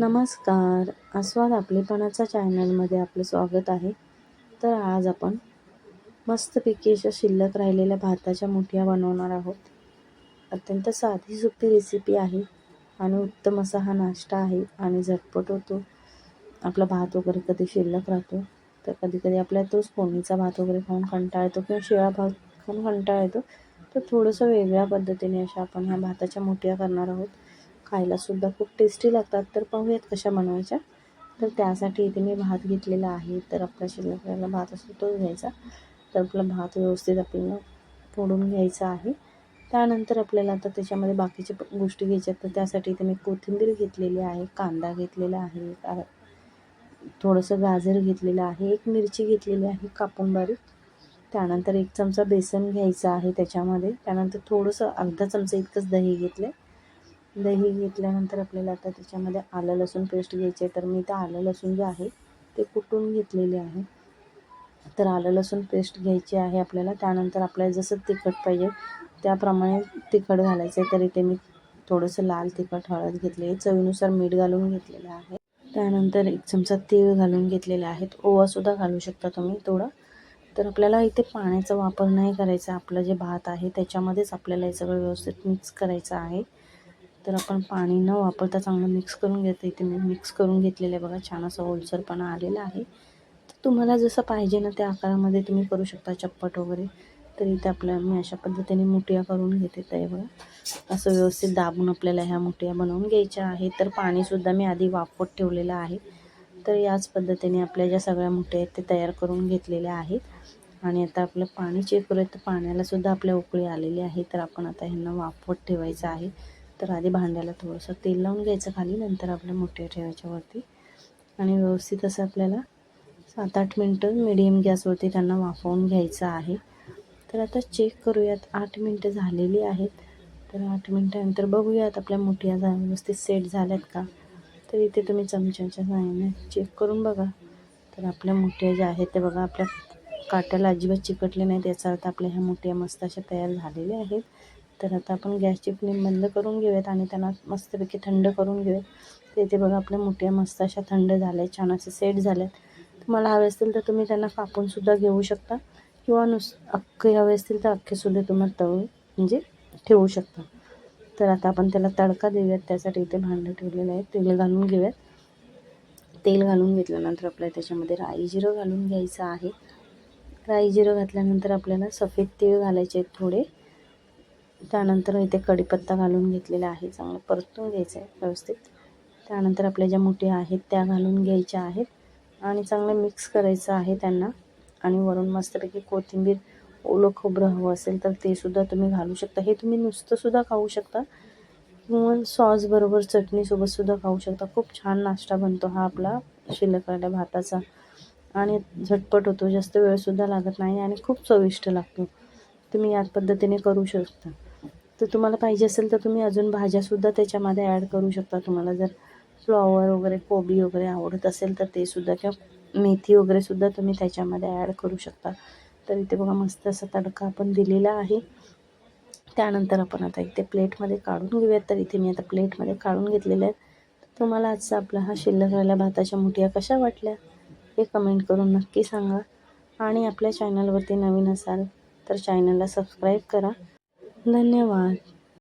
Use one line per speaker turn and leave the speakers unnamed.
नमस्कार. आस्वाद आपलेपणाचा चॅनलमध्ये आपलं स्वागत आहे. तर आज आपण मस्तपैकी अशा शिल्लक राहिलेल्या भाताच्या मुठ्या बनवणार आहोत. अत्यंत साधी सोपी रेसिपी आहे आणि उत्तम असा हा नाश्ता आहे आणि झटपट होतो. आपला भात वगैरे कधी शिल्लक राहतो तर कधी कधी आपल्या तोच फोडणीचा भात वगैरे खाऊन कंटाळा येतो किंवा शिळा भात खाऊन कंटाळा येतो. तर थोडंसं वेगळ्या पद्धतीने अशा आपण ह्या भाताच्या मुठ्या करणार आहोत. खायलासुद्धा खूप टेस्टी लागतात. तर पाहूयात कशा बनवायच्या. तर त्यासाठी इथे मी भात घेतलेला आहे. तर आपला शिल्लक राहिलेला भात असतो तोच घ्यायचा. तर आपला भात व्यवस्थित आपल्याला फोडून घ्यायचा आहे. त्यानंतर आपल्याला आता त्याच्यामध्ये बाकीच्या गोष्टी घ्यायच्या तर त्यासाठी इथे मी कोथिंबीर घेतलेली आहे कांदा घेतलेला आहे थोडंसं गाजर घेतलेलं आहे एक मिरची घेतलेली आहे कापून बारीक त्यानंतर एक चमचा बेसन घ्यायचा आहे त्याच्यामध्ये. त्यानंतर थोडंसं अर्धा चमचा इतकंच दही घेतलं आहे दही घेतल्यानंतर आपल्याला आता त्याच्यामध्ये आलं लसूण पेस्ट घ्यायची आहे. तर मी ते आलं लसूण जे आहे ते कुटून घेतलेले आहे. तर आलं लसूण पेस्ट घ्यायची आहे आपल्याला. त्यानंतर आपल्याला जसं तिखट पाहिजे त्याप्रमाणे तिखट घालायचं आहे. तर इथे मी थोडंसं लाल तिखट हळद घेतली आहे. चवीनुसार मीठ घालून घेतलेलं आहे. त्यानंतर एक चमचा तीळ घालून घेतलेले आहेत. ओवासुद्धा घालू शकता तुम्ही थोडं. तर आपल्याला इथे पाण्याचा वापर नाही करायचा. आपलं जे भात आहे त्याच्यामध्येच आपल्याला हे सगळं व्यवस्थित मिक्स करायचं आहे. तर आपण पाणी न वापरता चांगलं मिक्स करून घेतो इथे मी मिक्स करून घेतलेलं आहे बघा. छान असं ओलसरपणा आलेला आहे. तर तुम्हाला जसं पाहिजे ना त्या आकारामध्ये तुम्ही करू शकता चप्पट वगैरे. तर इथे आपल्या मी अशा पद्धतीने मुठ्या करून घेते तर बघा. असं व्यवस्थित दाबून आपल्याला ह्या मुठिया बनवून घ्यायच्या आहेत. तर पाणीसुद्धा मी आधी वाफवत ठेवलेलं आहे. तर याच पद्धतीने आपल्या ज्या सगळ्या मुठ्या आहेत ते तयार करून घेतलेल्या आहेत. आणि आता आपलं पाणी चेक करूया. तर पाण्यालासुद्धा आपल्या उकळी आलेली आहे. तर आपण आता ह्यांना वाफवत ठेवायचं आहे. तर आधी भांड्याला थोडंसं तेल लावून घ्यायचं खाली नंतर आपल्या मोठ्या ठेवायच्या वरती आणि व्यवस्थित असं आपल्याला सात आठ मिनटं मिडियम गॅसवरती त्यांना वाफवून घ्यायचं आहे. तर आता चेक करूयात. आठ मिनटं झालेली आहेत. तर आठ मिनटानंतर बघूयात आपल्या मुठ्या जा व्यवस्थित सेट झाल्यात का? तर इथे तुम्ही चमच्याच्या साहाय्याने चेक करून बघा. तर आपल्या मुठ्या ज्या आहेत ते बघा आपल्या काट्याला अजिबात चिकटले नाहीत. याचा अर्थ आपल्या ह्या मुठ्या मस्त अशा तयार झालेल्या आहेत. तर आता आपण गॅसची फ्लेम बंद करून घेऊयात आणि त्यांना मस्तपैकी थंड करून घेऊयात. तर इथे बघा आपल्या मुठ्या मस्त अशा थंड झाल्या छान असे सेट झाल्यात. तुम्हाला हवे असतील तर तुम्ही त्यांना कापूनसुद्धा घेऊ शकता किंवा नुस अख्खे हवे असतील तर अख्खेसुद्धा तुम्हाला तळ म्हणजे ठेवू शकता. तर आता आपण त्याला तडका देऊयात त्यासाठी इथे भांडं ठेवलेलं आहे तेल घालून घेऊयात. तेल घालून घेतल्यानंतर आपल्याला त्याच्यामध्ये राई जिरं घालून घ्यायचं आहे. राई जिरं घातल्यानंतर आपल्याला सफेद तीळ घालायचे आहेत थोडे. त्यानंतर इथे कढीपत्ता घालून घेतलेला आहे चांगलं परतून घ्यायचं आहे व्यवस्थित. त्यानंतर आपल्या ज्या मुठ्या आहेत त्या घालून घ्यायच्या आहेत आणि चांगलं मिक्स करायचं आहे त्यांना. आणि वरून मस्तपैकी कोथिंबीर ओलं खोबरं हवं असेल तर ते सुद्धा तुम्ही घालू शकता. हे तुम्ही नुसतंसुद्धा खाऊ शकता. किंवा सॉसबरोबर चटणीसोबतसुद्धा खाऊ शकता. खूप छान नाश्ता बनतो हा आपला शिल्लक राहिल्या भाताचा. आणि झटपट होतो जास्त वेळसुद्धा लागत नाही आणि खूप चविष्ट लागतो. तुम्ही याच पद्धतीने करू शकता. तर तुम्हाला पाहिजे असेल तर तुम्ही अजून भाज्यासुद्धा त्याच्यामध्ये ॲड करू शकता. तुम्हाला जर फ्लॉवर वगैरे कोबी वगैरे आवडत असेल तर ते सुद्धा किंवा मेथी वगैरे सुद्धा तुम्ही त्याच्यामध्ये ॲड करू शकता. तर इथे बघा मस्त असा तडका आपण दिलेला आहे. त्यानंतर आपण आता इथे प्लेटमध्ये काढून घेऊयात. तर इथे मी आता प्लेटमध्ये काढून घेतलेले आहेत तर तुम्हाला आजचा आपला हा शिल्लक राहिल्या भाताच्या मुठिया कशा वाटल्या हे कमेंट करून नक्की सांगा. आणि आपल्या चॅनलवरती नवीन असाल तर चॅनलला सबस्क्राईब करा. धन्यवाद.